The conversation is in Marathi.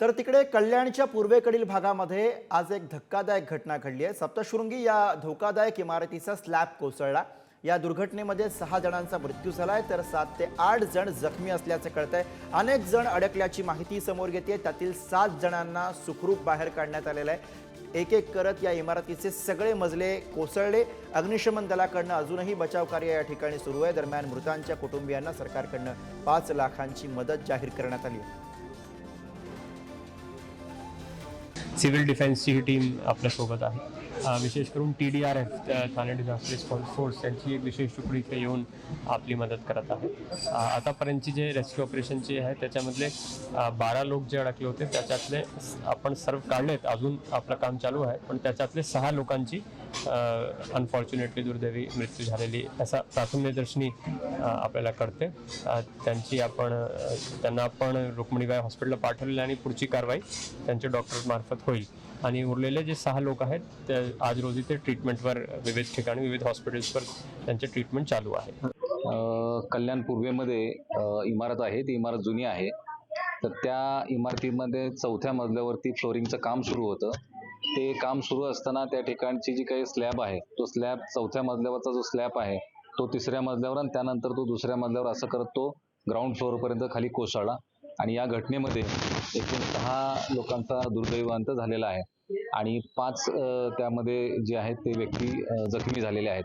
तर तिकडे कल्याणच्या पूर्वेकडील भागामध्ये आज एक धक्कादायक घटना घडली आहे. सप्तशृंगी या धोकादायक इमारतीचा स्लॅब कोसळला. या दुर्घटनेमध्ये सहा जणांचा मृत्यू झाला आहे तर सात ते आठ जण जखमी असल्याचं कळत आहे अनेक जण अडकल्याची माहिती समोर येते त्यातील सात जणांना सुखरूप बाहेर काढण्यात आलेलं आहे. एक एक करत या इमारतीचे सगळे मजले कोसळले. अग्निशमन दलाकडनं अजूनही बचाव कार्य या ठिकाणी सुरू आहे. दरम्यान मृतांच्या कुटुंबियांना सरकारकडनं पाच लाखांची मदत जाहीर करण्यात आली सिव्हिल डिफेन्सची ही टीम आपल्यासोबत आहे. विशेष करून T D R F Thane disaster response force यांची एक विशेष तुकडी इथे येऊन आपली मदत करत आहे. आतापर्यंतची जे रेस्क्यू ऑपरेशनची आहे त्याच्यामधले बारा लोक जे अडकले होते त्याच्यातले आपण सर्व काढलेत. अजून आपलं काम चालू आहे पण त्याच्यातले सहा लोकांची अनफॉर्च्युनेटली दुर्दैवी मृत्यू झालेली असा प्राथम्यदर्शनी आपल्याला कळते. त्यांची आपण त्यांना आपण रुक्मिणीबाई हॉस्पिटलला पाठवलेली आणि पुढची कारवाई त्यांच्या डॉक्टरमार्फत होईल. आणि उरलेले जे सहा लोक आहेत ते आज रोजी ते ट्रीटमेंटवर विविध ठिकाणी विविध हॉस्पिटल्सवर त्यांचे ट्रीटमेंट चालू आहे. कल्याण पूर्वेमध्ये इमारत आहे ती इमारत जुनी आहे. तर त्या इमारतीमध्ये चौथ्या मजल्यावरती फ्लोरिंगचं काम सुरू होतं. ते काम सुरू असताना त्या ठिकाणची जी काही स्लॅब आहे तो स्लॅब चौथ्या मजल्यावरचा जो स्लॅब आहे तो तिसऱ्या मजल्यावर आणि त्यानंतर तो दुसऱ्या मजल्यावर असं करत तो ग्राउंड फ्लोअरपर्यंत खाली कोसळला. आणि या घटनेमध्ये एकूण सहा लोकांचा दुर्दैवांत झालेला आहे. आणि पाच त्यामध्ये जे आहेत ते व्यक्ती जखमी झालेले आहेत.